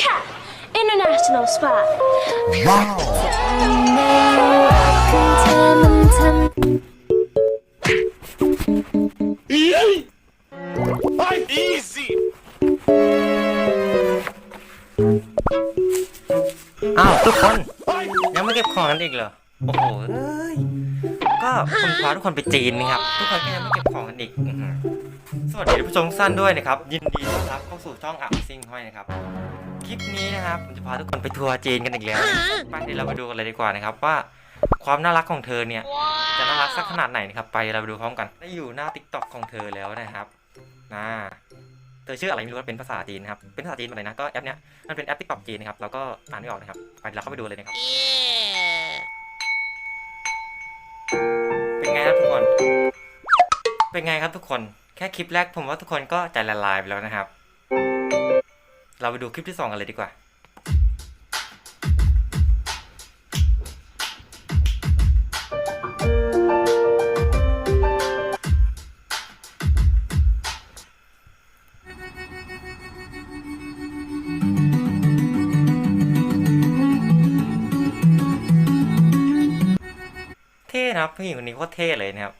Cat International Spy อ้าวทุกคน ยังไม่เก็บของกันอีกเหรอ โอ้โหเอ้ยก็คุณพาทุกคนไปจีนนะครับ ทุกคนก็ยังไม่เก็บของกันอีกอื้อหือสวัสดีท่านผู้ชมทุกท่านด้วยนะครับ ยินดีต้อนรับเข้าสู่ช่องอ่ำซิงห้อยนะครับค ลิปนี้นะครับผมจะพาทุกคนไปทัวร์จีนกันอีกแล้วไปเดี๋ยวเราไปดูกันเลยดีกว่านะครับว่าความน่ารักของเธอเนี่ยจะน่ารักสักขนาดไหนนะครับไปเราไปดูพร้อมกันได้อยู่หน้าติ๊กต็อกของเธอแล้วนะครับน่าเธอชื่ออะไรไม่รู้ว่าเป็นภาษาจีนนะครับเป็นภาษาจีนหมดเลยนะก็แอปเนี้ยมันเป็นแอปติ๊กต็อกจีนนะครับเราก็อ่านไม่ออกนะครับไปเราเข้าไปดูเลยนะครับเป็นไงครับทุกคน เป็นไงครับทุกคน แค่คลิปแรกผมว่าทุกคนก็ใจละลายไปแล้วนะครับ เราไปดูคลิปที่สองกันเลยดีกว่า เท่นะครับผู้หญิงคนนี้โคตรเท่เลยนะครับ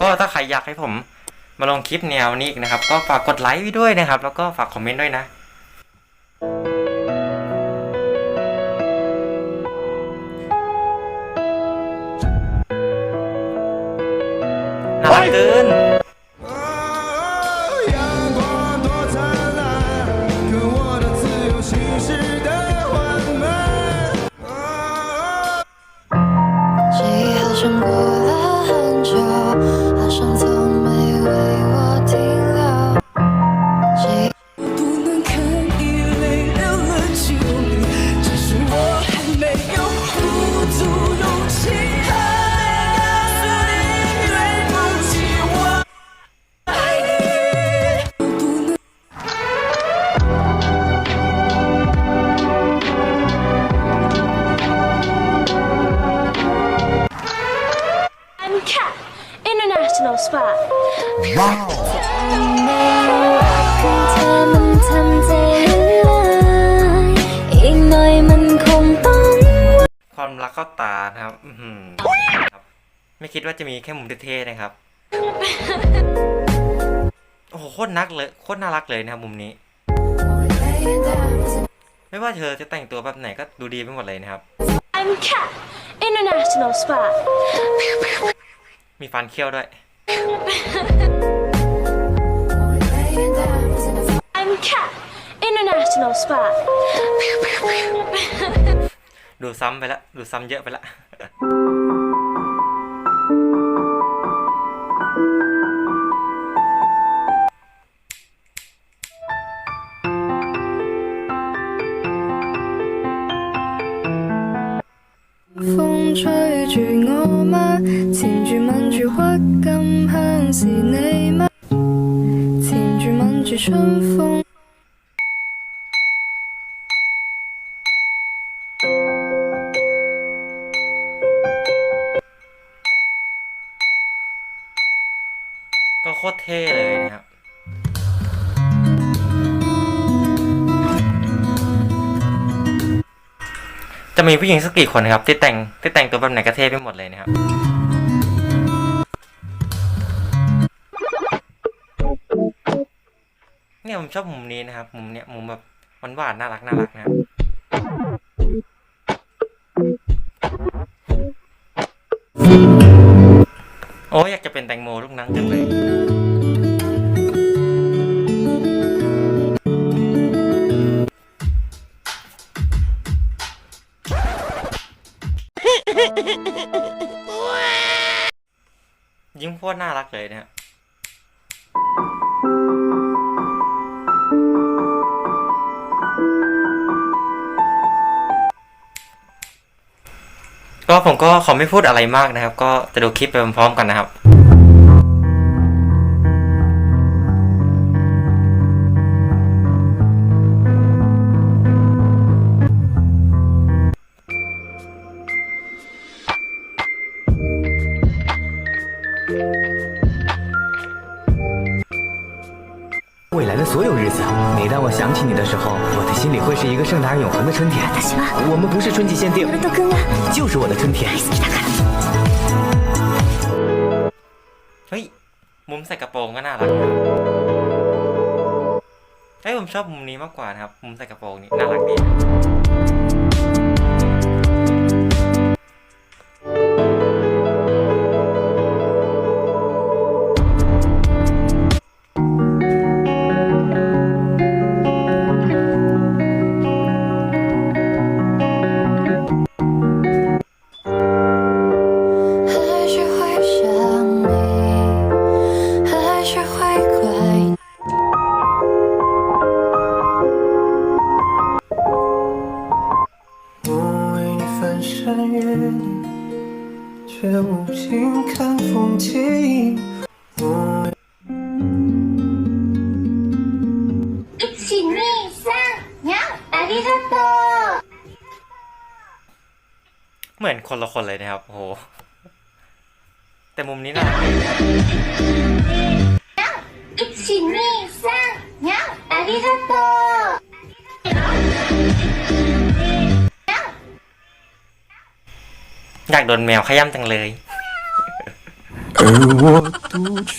ก็ถ้าใครอยากให้ผมมาลงคลิปแนวนี้อีกนะครับ ก็ฝากกดไลค์ไว้ด้วยนะครับ แล้วก็ฝากคอมเมนต์ด้วยนะน่ารักเกิน International Spy เธอมันทำใจละลายอีกหน่อยมันคงต้องความรักเข้าตานะครับอื้อหือครับ ไม่คิดว่าจะมีแค่มุมเท่ๆนะครับ โอ้โหโคตรนักเลยโคตรน่ารักเลยนะครับมุมนี้ ไม่ว่าเธอจะแต่งตัวแบบไหนก็ดูดีไปหมดเลยนะครับ I'm Cat International Spy มีฟันเคี้ยวด้วย I'm Cat International Spy ดูซ้ำไปละ ดูซ้ำเยอะไปละ 金香是你吗？缠住吻住春风。 ก็โคตรเท่เลยนะครับ จะมีผู้หญิงสักกี่คนนะครับ ที่แต่งที่แต่งตัวแบบไหนก็เท่ไปหมดเลยนะครับ เนี่ยผมชอบมุมนี้นะครับ มุมเนี้ยมุมแบบหวานๆน่ารักน่ารักนะครับโอ้ยอยากจะเป็นแตงโมลูกนั้นจังเลยยิ้มโคตรน่ารักเลยนะ ก็ผมก็ขอไม่พูดอะไรมากนะครับ ก็จะดูคลิปไปพร้อมๆกันนะครับ 未来的所有日子，每当我想起你的时候，我的心里会是一个盛大而永恒的春天。我们不是春季限定，你就是我的春天。 เฮ้ย มุมใส่กระโปรงก็น่ารักนะเฮ้ยผมชอบมุมนี้มากกว่านะครับ มุมใส่กระโปรงนี่น่ารักดี 却无心看风景。我为 一二三，喵！ありがとう。 เหมือนคนละคนเลยนะครับ โอ้โห แต่มุมนี้น่ารักดี 一二三，喵！ありがとう。 อยากโดนแมวขย้ำจังเลย 而我杜绝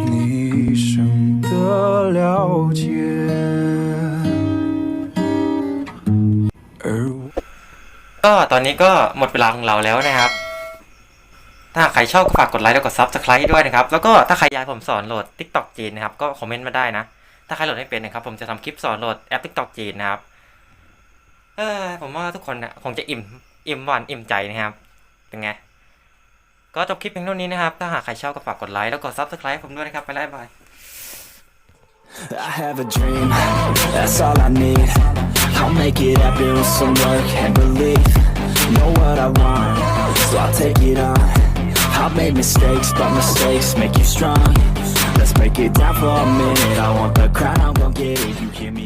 你一生的了解，而我。 ก็ตอนนี้ก็หมดเวลาของเราแล้วนะครับ ถ้าใครชอบก็ฝากกดไลค์และกด Subscribe ด้วยนะครับ แล้วก็ถ้าใครอยากให้ผมสอนโหลด TikTok จีนนะครับ ก็คอมเมนต์มาได้นะ ถ้าใครโหลดไม่เป็นนะครับ ผมจะทำคลิปสอนโหลดแอป TikTok จีนนะครับ เออผมว่าทุกคนนะคงจะอิ่ม อิ่มหวานอิ่มใจนะครับ เป็นไง ก็จบคลิปเพียงเท่านี้นะครับ ถ้าหากใครชอบก็ฝากกดไลค์แล้วกด Subscribe ผมด้วยนะครับ ไปแล้วบาย I have a dream, that's all I need. I'll make it happen with some work and belief. Know what I want, so I'll take it on. I've made mistakes, but mistakes make you strong. Let's break it down for a minute. I want the crown, I'm gon' get it. You hear me